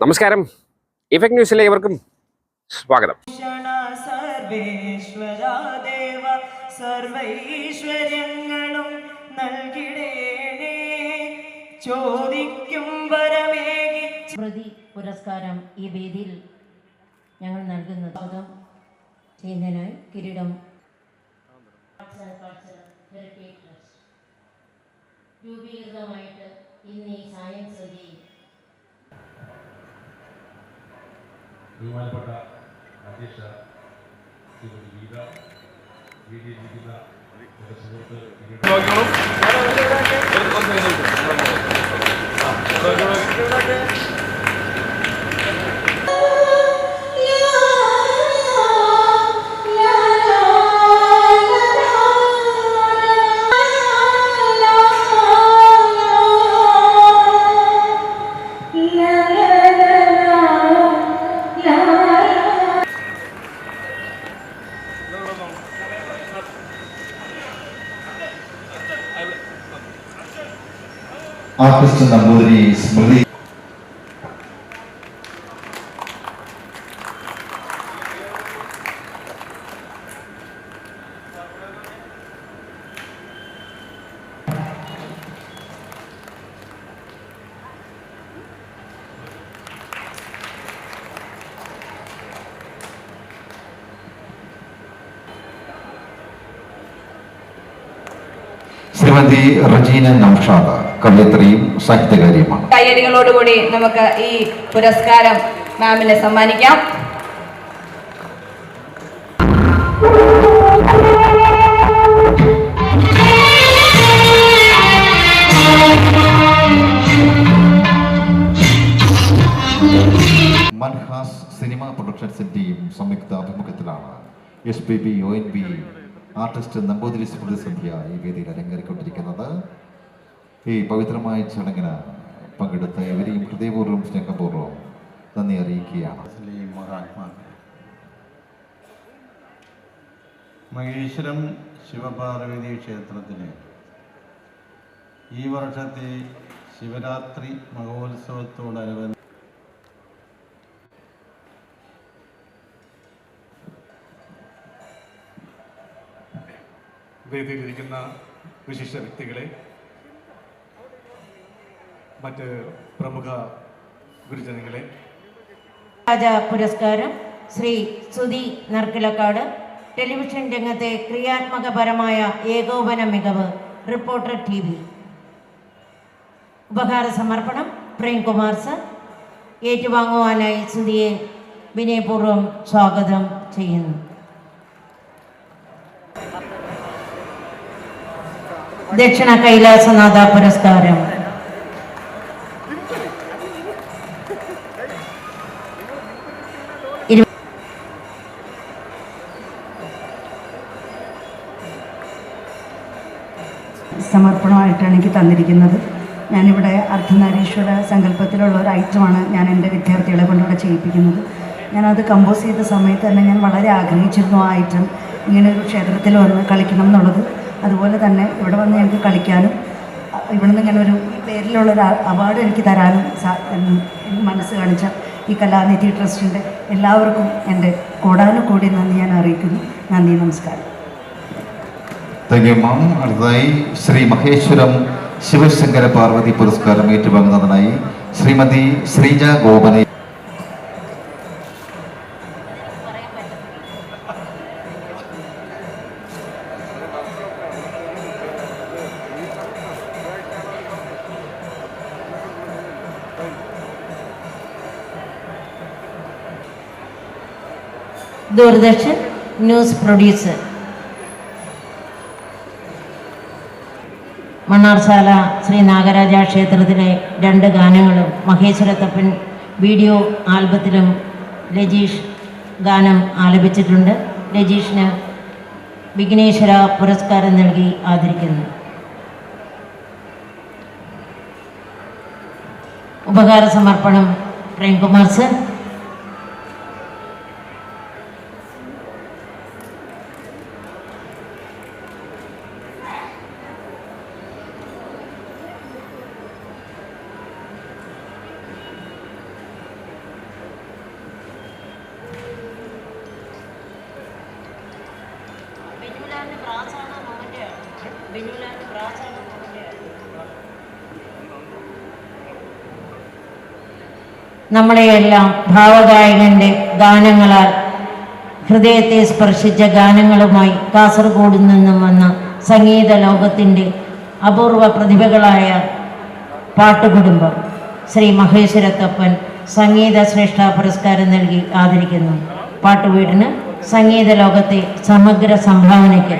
നമസ്കാരം. ഇഫക്ട് ന്യൂസിലെ ഇവർക്കും സ്വാഗതം. സർവൈശ്വര്യങ്ങളും നൽകിടേണേ. ചോദിക്കും വരമേകി. സ്മൃതി പുരസ്കാരം ഈ വേദിയിൽ ഞങ്ങൾ നൽകുന്നത് സ്വാഗതം. ചെയ്യുന്നതിനായി കിരീടം. രൂപീകൃതമായിട്ട് ഇന്ന് ഈ സായം വേദിയിൽ ബഹുമാനപ്പെട്ട അധ്യക്ഷ ശ്രീമതി ഗീത വേദിയിലിരിക്കുന്ന എന്റെ സുഹൃത്ത് കിരീടം ആർട്ടിസ്റ്റ് നമ്പൂതിരി സ്മൃതി ശ്രീമതി റജീന നൌഷാദ് കവയത്രിയും സാഹിത്യകാരിയുമാണ്. കയ്യടികളോടുകൂടി നമുക്ക് ഈ പുരസ്കാരം മാമിനെ സമ്മാനിക്കാം. മൻഹാസ് സിനിമ പ്രൊഡക്ഷൻസിന്റെയും സംയുക്ത അഭിമുഖത്തിലാണ് S P B O N B artist Namboothiri Smriti Sandhya ഈ വേദിയിൽ അലങ്കരിക്കൊണ്ടിരിക്കുന്നത് ഈ പവിത്രമായ ചടങ്ങിന് പങ്കെടുത്ത ഇവരെയും ഹൃദയപൂർവം സ്നേഹപൂർവം നന്ദി അറിയിക്കുകയാണ്. മഹേശ്വരം ശിവപാർവതി ക്ഷേത്രത്തിന് ഈ വർഷത്തെ ശിവരാത്രി മഹോത്സവത്തോടനുബന്ധിച്ച് വേദിയിലിരിക്കുന്ന വിശിഷ്ട വ്യക്തികളെ മറ്റ് പ്രമുഖ ഗുരുജനങ്ങളെ. രാജ പുരസ്കാരം ശ്രീ സുധി നർക്കിലക്കാട് ടെലിവിഷൻ രംഗത്തെ ക്രിയാത്മകപരമായ ഏകോപന മികവ് റിപ്പോർട്ടർ ടി വി. ഉപഹാര സമർപ്പണം പ്രേംകുമാർ സർ. ഏറ്റുവാങ്ങുവാനായി സുധിയെ വിനയപൂർവം സ്വാഗതം ചെയ്യുന്നു. ദക്ഷിണ കൈലാസനാഥ പുരസ്കാരം. സമർപ്പണമായിട്ടാണ് എനിക്ക് തന്നിരിക്കുന്നത്. ഞാനിവിടെ അർദ്ധനാരീശ്വര സങ്കല്പത്തിലുള്ള ഒരു ഐറ്റമാണ് ഞാൻ എന്റെ വിദ്യാർത്ഥികളെ കൊണ്ടിവിടെ ചെയ്യിപ്പിക്കുന്നത്. ഞാനത് കമ്പോസ് ചെയ്ത സമയത്ത് തന്നെ ഞാൻ വളരെ ആഗ്രഹിച്ചിരുന്നു ആ ഐറ്റം ഇങ്ങനെ ഒരു ക്ഷേത്രത്തിൽ വന്ന് കളിക്കണം എന്നുള്ളത്. അതുപോലെ തന്നെ ഇവിടെ വന്ന് ഞങ്ങൾക്ക് കളിക്കാനും ഇവിടുന്ന് ഇങ്ങനെ ഒരു പേരിലുള്ള ഒരു അവാർഡ് എനിക്ക് തരാനും മനസ്സ് കാണിച്ച ഈ കലാനിധി ട്രസ്റ്റിന്റെ എല്ലാവർക്കും എന്റെ കോടാനുകൂടി നന്ദി ഞാൻ അറിയിക്കുന്നു. നന്ദി നമസ്കാരം. താങ്ക് യു മാം അടുത്തതായി ശ്രീ മഹേശ്വരം ശിവശങ്കര പാർവതി പുരസ്കാരം ഏറ്റുവാങ്ങുന്നതിനായി ശ്രീമതി ശ്രീജ ഗോപനെ ദൂരദർശൻ ന്യൂസ് പ്രൊഡ്യൂസർ. മണ്ണാർശാല ശ്രീ നാഗരാജ ക്ഷേത്രത്തിലെ രണ്ട് ഗാനങ്ങളും മഹേശ്വരത്തപ്പൻ വീഡിയോ ആൽബത്തിലും രജീഷ് ഗാനം ആലപിച്ചിട്ടുണ്ട്. രജീഷിന് വിഘ്നേശ്വര പുരസ്കാരം നൽകി ആദരിക്കുന്നു. ഉപകാര സമർപ്പണം പ്രേംകുമാർ സർ. നമ്മളെയെല്ലാം ഭാവഗായകന്റെ ഗാനങ്ങളാൽ ഹൃദയത്തെ സ്പർശിച്ച ഗാനങ്ങളുമായി കാസർഗോഡിൽ നിന്നും വന്ന സംഗീത ലോകത്തിന്റെ അപൂർവ പ്രതിഭകളായ പാട്ടുകുടുംബം ശ്രീ മഹേശ്വരത്തപ്പൻ സംഗീത ശ്രേഷ്ഠ പുരസ്കാരം നൽകി ആദരിക്കുന്നു. പാട്ടുവീടിന് സംഗീത ലോകത്തെ സമഗ്ര സംഭാവനയ്ക്ക്.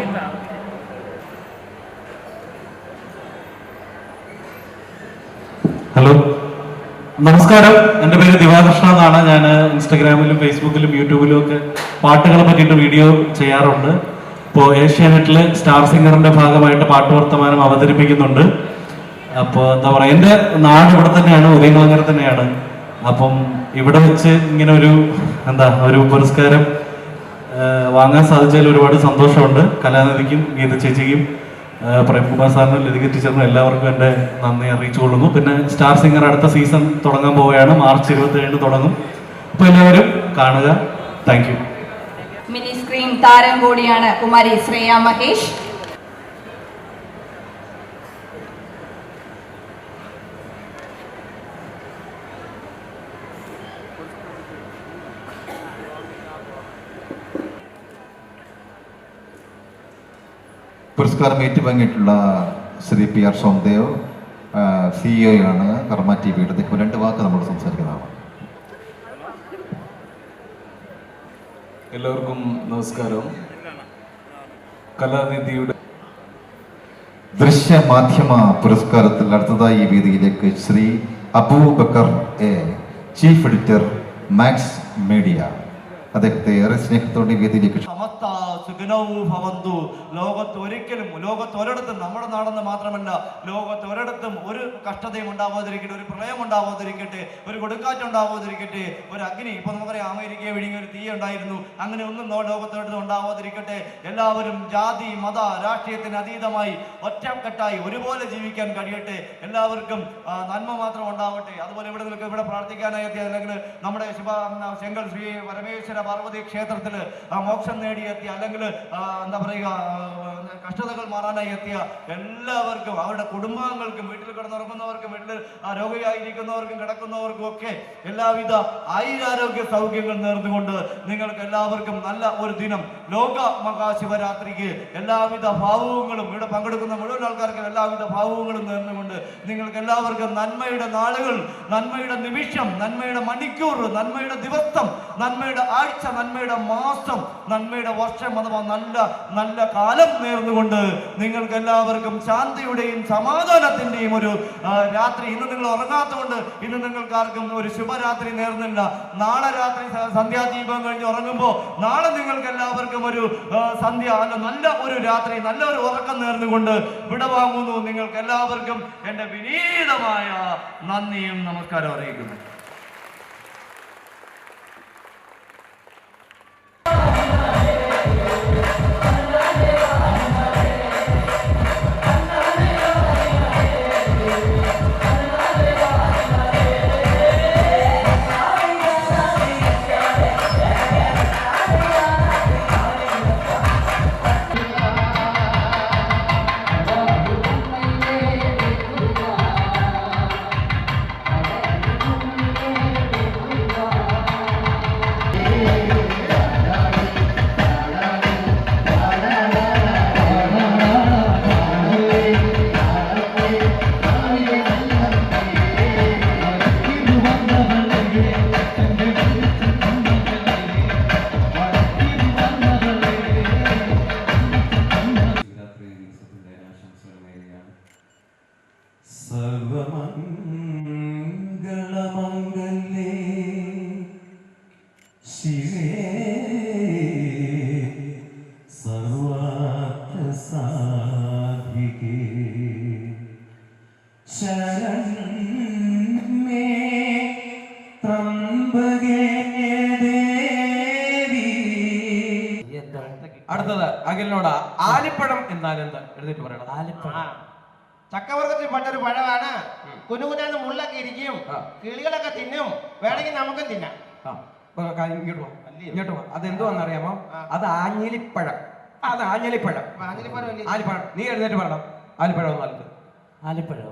ഹലോ. നമസ്കാരം. എന്റെ പേര് ദിവാകൃഷ്ണ എന്നാണ്. ഞാൻ ഇൻസ്റ്റഗ്രാമിലും ഫേസ്ബുക്കിലും യൂട്യൂബിലും ഒക്കെ പാട്ടുകളെ പറ്റിയിട്ട് വീഡിയോ ചെയ്യാറുണ്ട്. ഇപ്പോൾ ഏഷ്യാനെറ്റിൽ സ്റ്റാർ സിംഗറിന്റെ ഭാഗമായിട്ട് പാട്ട് വർത്തമാനം അവതരിപ്പിക്കുന്നുണ്ട്. അപ്പോൾ എന്താ പറയുക എന്റെ നാട് ഇവിടെ തന്നെയാണ് ഉദയകുളങ്ങര തന്നെയാണ്. അപ്പം ഇവിടെ വെച്ച് ഇങ്ങനെ ഒരു എന്താ ഒരു പുരസ്കാരം വാങ്ങാൻ സാധിച്ചതിൽ ഒരുപാട് സന്തോഷമുണ്ട്. കലാനിധിക്കും ഗീത ചേച്ചിക്കും പ്രേംകുമാർ സാറിനും ലതിക ടീച്ചറിനും എല്ലാവർക്കും എന്റെ നന്ദി അറിയിച്ചുകൊള്ളുന്നു പിന്നെ സ്റ്റാർ സിംഗർ അടുത്ത സീസൺ തുടങ്ങാൻ പോവുകയാണ്. മാർച്ച് ഇരുപത്തി ഏഴിന് തുടങ്ങും. അപ്പോൾ എല്ലാവരും കാണുക. Thank you. മിനി സ്ക്രീൻ താരം കൂടിയാണ് കുമാരി ശ്രേയ മഹേഷ്. പുരസ്കാരം ഏറ്റുവാങ്ങിയിട്ടുള്ള Shri P R Somdev CEO ആണ് കർമ്മ ടി വിയുടെ. അദ്ദേഹം രണ്ട് വാക്ക് നമ്മൾ സംസാരിക്കുന്നതാണ്. എല്ലാവർക്കും നമസ്കാരം. കലാനിധിയുടെ ദൃശ്യമാധ്യമ പുരസ്കാരത്തിൽ അടുത്തതായി ഈ വേദിയിലേക്ക് Shri Abubakar A chief editor Max media. അദ്ദേഹത്തെ ഏറെ സ്നേഹത്തോടെ വേദിയിലേക്ക് ക്ഷ- സമസ്ത സുഖനവും ഭവന്തു. ലോകത്ത് ഒരിക്കലും ലോകത്ത് ഒരിടത്തും നമ്മുടെ നാടെന്ന് മാത്രമല്ല ലോകത്ത് ഒരിടത്തും ഒരു കഷ്ടതയും ഉണ്ടാവാതിരിക്കട്ടെ ഒരു പ്രളയം ഉണ്ടാവാതിരിക്കട്ടെ ഒരു കൊടുക്കാറ്റ് ഉണ്ടാവാതിരിക്കട്ടെ ഒരു അഗ്നി. ഇപ്പൊ നമുക്കറിയാം അമേരിക്കയെ വിഴുങ്ങിയ ഒരു തീ ഉണ്ടായിരുന്നു. അങ്ങനെ ഒന്നും ലോകത്തൊരിടത്തും ഉണ്ടാവാതിരിക്കട്ടെ. എല്ലാവരും ജാതി മത രാഷ്ട്രീയത്തിന് അതീതമായി ഒറ്റക്കെട്ടായി ഒരുപോലെ ജീവിക്കാൻ കഴിയട്ടെ. എല്ലാവർക്കും നന്മ മാത്രം ഉണ്ടാവട്ടെ. അതുപോലെ ഇവിടെ നിൽക്കുക ഇവിടെ പ്രാർത്ഥിക്കാനായി എത്തിയ അല്ലെങ്കിൽ നമ്മുടെ ശിവ ശങ്കൽ ശ്രീ പരമേശ്വര പാർവതി ക്ഷേത്രത്തിൽ മോക്ഷം നേടിയെത്തി അല്ലെങ്കിൽ ആ, എന്താ പറയുക കഷ്ടതകൾ മാറാനായി എത്തിയ എല്ലാവർക്കും അവരുടെ കുടുംബാംഗങ്ങൾക്കും വീട്ടിൽ കിടന്നുറങ്ങുന്നവർക്കും വീട്ടിൽ രോഗിയായിരിക്കുന്നവർക്കും കിടക്കുന്നവർക്കും ഒക്കെ എല്ലാവിധ ആയിരാരോഗ്യ സൗഖ്യങ്ങൾ നേർന്നുകൊണ്ട് നിങ്ങൾക്ക് എല്ലാവർക്കും നല്ല ഒരു ദിനം. ലോക മഹാശിവരാത്രിക്ക് എല്ലാവിധ ഭാവങ്ങളും ഇവിടെ പങ്കെടുക്കുന്ന മുഴുവൻ ആൾക്കാർക്കും എല്ലാവിധ ഭാവങ്ങളും നേർന്നുകൊണ്ട് നിങ്ങൾക്ക് എല്ലാവർക്കും നന്മയുടെ നാളുകൾ നന്മയുടെ നിമിഷം നന്മയുടെ മണിക്കൂർ നന്മയുടെ ദിവസം നന്മയുടെ ആഴ്ച നന്മയുടെ മാസം നന്മയുടെ വർഷം അഥവാ നല്ല നല്ല കാലം നേർന്നുകൊണ്ട് നിങ്ങൾക്ക് എല്ലാവർക്കും ശാന്തിയുടെയും സമാധാനത്തിന്റെയും ഒരു രാത്രി. ഇന്ന് നിങ്ങൾ ഉറങ്ങാത്തതുകൊണ്ട് ഇന്ന് നിങ്ങൾക്ക് ആർക്കും ഒരു ശുഭരാത്രി നേർന്നില്ല. നാളെ രാത്രി സന്ധ്യാദീപം കഴിഞ്ഞ് ഉറങ്ങുമ്പോൾ നാളെ നിങ്ങൾക്ക് എല്ലാവർക്കും ഒരു സന്ധ്യ അല്ല നല്ല ഒരു രാത്രി നല്ല ഒരു ഉറക്കം നേർന്നുകൊണ്ട് വിടവാങ്ങുന്നു നിങ്ങൾക്ക് എല്ലാവർക്കും എന്റെ വിനീതമായ നന്ദിയും നമസ്കാരം അറിയിക്കുന്നു. ശരണ്യേ ത്രംബകേ ദേവി അടുത്തത് അഖിലിനോട് ആലിപ്പഴം എന്നാൽ എന്താ എഴുന്നേറ്റ് പറയണം. ആലിപ്പഴം. ചക്കവർഗത്തിൽ പെട്ടൊരു പഴമാണ്. കുനുകുനാന്ന് മുള്ളൊക്കെ ഇരിക്കും. കിളികളൊക്കെ തിന്നും. വേണമെങ്കിൽ നമുക്കും തിന്നാം. ഇങ്ങോട്ട് വാ. ഇങ്ങോട്ട് വാ. അതെന്തുവാന്ന് അറിയാമോ അത് ആഞ്ഞിലിപ്പഴം. അത് ആഞ്ഞിലിപ്പഴം. ആഞ്ഞിലിപ്പഴം ആലിപ്പഴം. നീ എഴുന്നേറ്റ് പറയണം. ആലിപ്പഴം എന്നാലും ആലിപ്പഴം. ആ